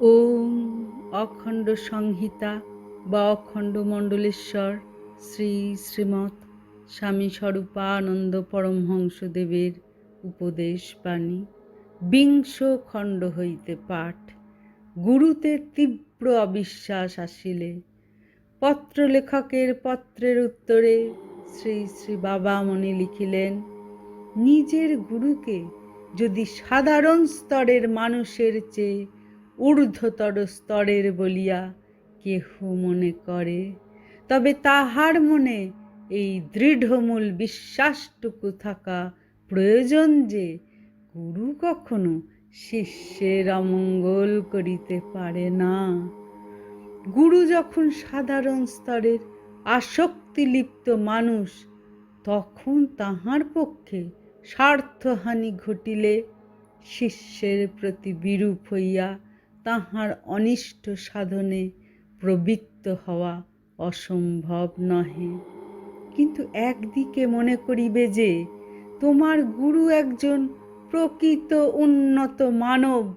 ওম অখণ্ড সংহিতা বা অখণ্ড মণ্ডলেশ্বর শ্রী শ্রীমৎ স্বামী স্বরূপানন্দ পরমহংসদেবের উপদেশ বাণী। বিংশ খণ্ড হইতে পাঠ। গুরুতে তীব্র অবিশ্বাস আসিলে। পত্রলেখকের পত্রের উত্তরে শ্রী শ্রী বাবা মনে লিখিলেন, নিজের গুরুকে যদি সাধারণ স্তরের মানুষের চেয়ে ঊর্ধ্বতর স্তরের বলিয়া কেহ মনে করে। তবে তাহার মনে এই দৃঢ়মূল বিশ্বাসটুকু থাকা প্রয়োজন যে, গুরু কখনো শিষ্যের অমঙ্গল করিতে পারে না। গুরু যখন সাধারণ স্তরের আসক্তিলিপ্ত মানুষ, তখন তাহার পক্ষে স্বার্থহানি ঘটিলে শিষ্যের প্রতি বিরূপ হইয়া তাহার অনিষ্ট সাধনে প্রবৃত্ত হওয়া অসম্ভব নহে। কিন্তু একদিকে মনে করিবে যে, তোমার গুরু একজন প্রকৃত উন্নত মানব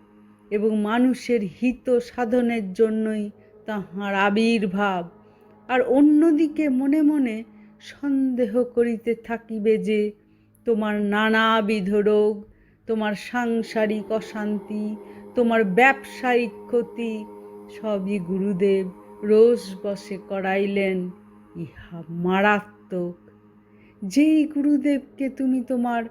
এবং মানুষের হিত সাধনের জন্যই তাহার আবির্ভাব। আর অন্যদিকে মনে মনে সন্দেহ করিতে থাকিবে যে, তোমার নানাবিধ রোগ, তোমার সাংসারিক অশান্তি তোমার ব্যবসায়িক ক্ষতি, সবই গুরুদেব রোজ বসে করাইলেন, ইহা মারাত্মক। যেই গুরুদেবকে তুমি তোমার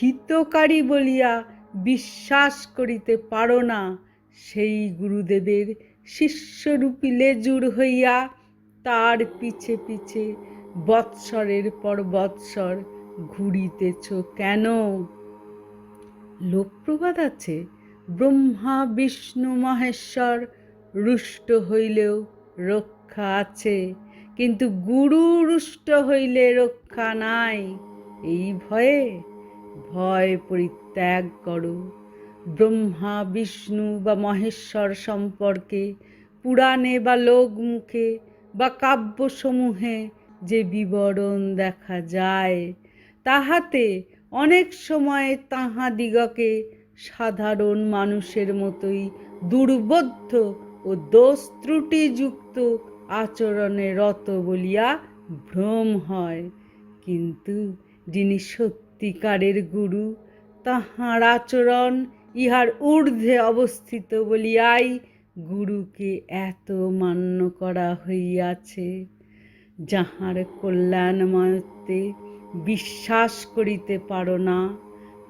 হিতকারী বলিয়া বিশ্বাস করিতে পারো না, সেই গুরুদেবের শিষ্যরূপী লেজুর হইয়া তার পিছে পিছে বৎসরের পর বৎসর ঘুরিতেছ কেন? লোকপ্রবাদ আছে। ব্রহ্মা, বিষ্ণু, মহেশ্বর রুষ্ট হইলেও রক্ষা আছে। কিন্তু গুরু রুষ্ট হইলে রক্ষা নাই। এই ভয়ে ভয় পরিত্যাগ করো। ব্রহ্মা, বিষ্ণু বা মহেশ্বর সম্পর্কে পুরাণে বা লোকমুখে বা কাব্যসমূহে যে বিবরণ দেখা যায়, তাহাতে অনেক সময় তাহাদিগকে সাধারণ মানুষের মতোই দুর্বোধ্য ও দোষ ত্রুটিযুক্ত আচরণে রত বলিয়া ভ্রম হয়। কিন্তু যিনি সত্যিকারের গুরু, তাহার আচরণ ইহার ঊর্ধ্বে অবস্থিত বলিয়াই গুরুকে এত মান্য করা হইয়াছে। যাহার কল্যাণ কল্যাণময়ত্বে বিশ্বাস করিতে পারো না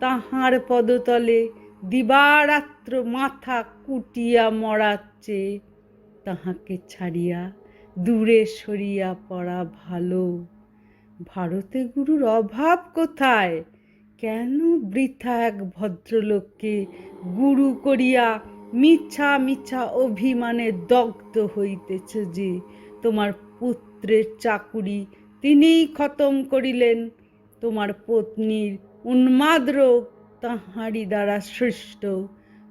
তাহার পদতলে দিবারাত্র মাথা কুটিয়া মরাচ্ছে। তাহাকে ছাড়িয়া দূরে সরিয়া পড়া ভালো। ভারতে গুরুর অভাব কোথায়? কেন বৃথা এক ভদ্রলোককে গুরু করিয়া মিছা মিছা অভিমানে দগ্ধ হইতেছে যে তোমার পুত্রের চাকুরি তিনিই খতম করিলেন। তোমার পত্নীর উন্মাদ রোগ তাহারই দ্বারা সৃষ্ট।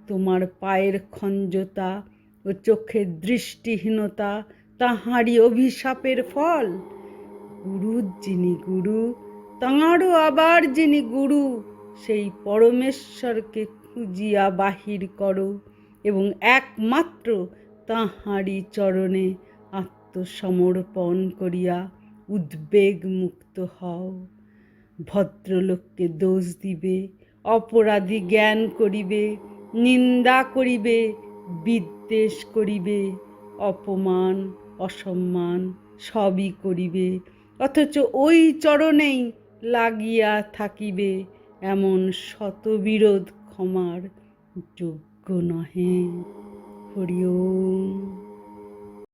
তোমার পায়ের খঞ্জতা ও চোখের দৃষ্টিহীনতা তাহারই অভিশাপের ফল। গুরু যিনি গুরু তাঁরও আবার যিনি গুরু, সেই পরমেশ্বরকে খুঁজিয়া বাহির করো এবং একমাত্র তাহারই চরণে আত্মসমর্পণ করিয়া উদ্বেগ মুক্ত হও। ভদ্রলোককে দোষ দিবে, অপরাধী জ্ঞান করিবে, নিন্দা করিবে, বিদ্বেষ করিবে, অপমান, অসম্মান সবই করিবে, অথচ ওই চরণেই লাগিয়া থাকিবে এমন শতবিরোধ ক্ষমার যোগ্য নহে। হরি ওম।